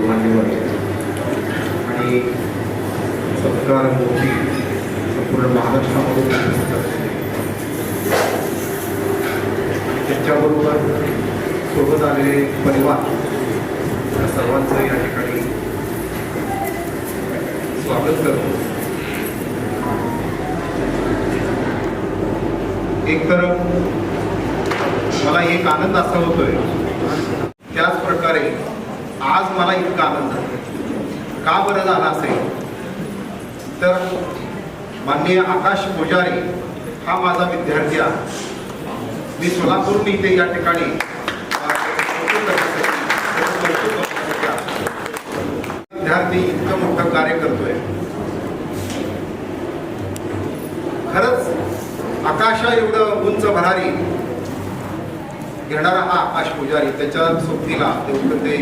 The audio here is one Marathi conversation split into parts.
मान्यवर आणि सत्कार मोठी संपूर्ण महाराष्ट्रामधून उपस्थित त्याच्याबरोबर सोबत आलेले परिवार या सर्वांचं या ठिकाणी स्वागत करतो एक तर मला एक आनंद असा होतोय त्याच प्रकारे आज मला इतका आनंद झाला. का बरं झाला असेल? तर माननीय आकाश पुजारी हा माझा विद्यार्थी आहे. मी सोलापूर इथे या ठिकाणी विद्यार्थी इतकं मोठं कार्य करतोय. खरंच आकाशा एवढं उंच भरारी घेणारा हा आकाश पुजारी त्याच्या सोबतीला देवकते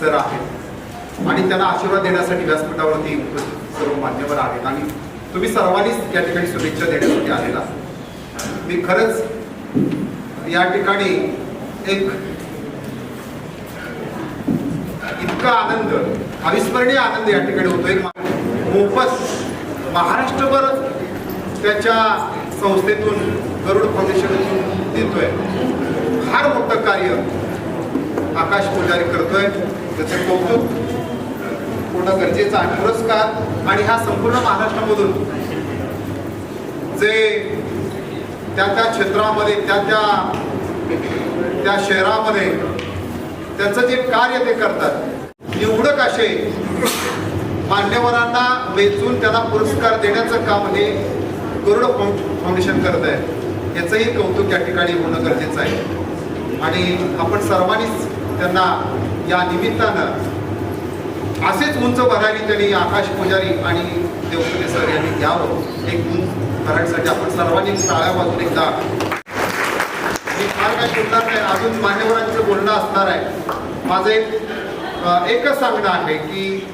सर आहेत. आणि त्यांना आशीर्वाद देण्यासाठी व्यासपीठावरती सर्व मान्यवर आहेत. आणि तुम्ही सर्वांनीच या ठिकाणी शुभेच्छा देण्यासाठी आलेला मी खरंच या ठिकाणी एक इतका आनंद अविस्मरणीय आनंद या ठिकाणी होतोय. मोफत महाराष्ट्रभर त्याच्या संस्थेतून गरुड फाउंडेशनतून देतोय. कार्य आकाश पुजारी करतोय त्याचं कौतुक पूर्ण गरजेचं आणि पुरस्कार आणि हा संपूर्ण महाराष्ट्रामधून जे त्या त्या क्षेत्रामध्ये त्या त्या त्या शहरामध्ये त्यांचं जे कार्य ते करतात. निवडक असे मान्यवरांना वेचून त्यांना पुरस्कार देण्याचं काम हे गरुड फाउंडेशन करत आहे. याचंही कौतुक या ठिकाणी होणं गरजेचं आहे. आणि आपण सर्वांनीच त्यांना या निमित्तानं असेच उंच भरारी त्यांनी आकाश पुजारी आणि देवपुरे सर यांनी घ्यावं. एक उंच भरारीसाठी आपण सर्वांनी टाळ्या वाजून एकदा. मी फार काय बोलणार नाही अजून मान्यवरांचं बोलणं असणार आहे. माझं एक एकच सांगणं आहे की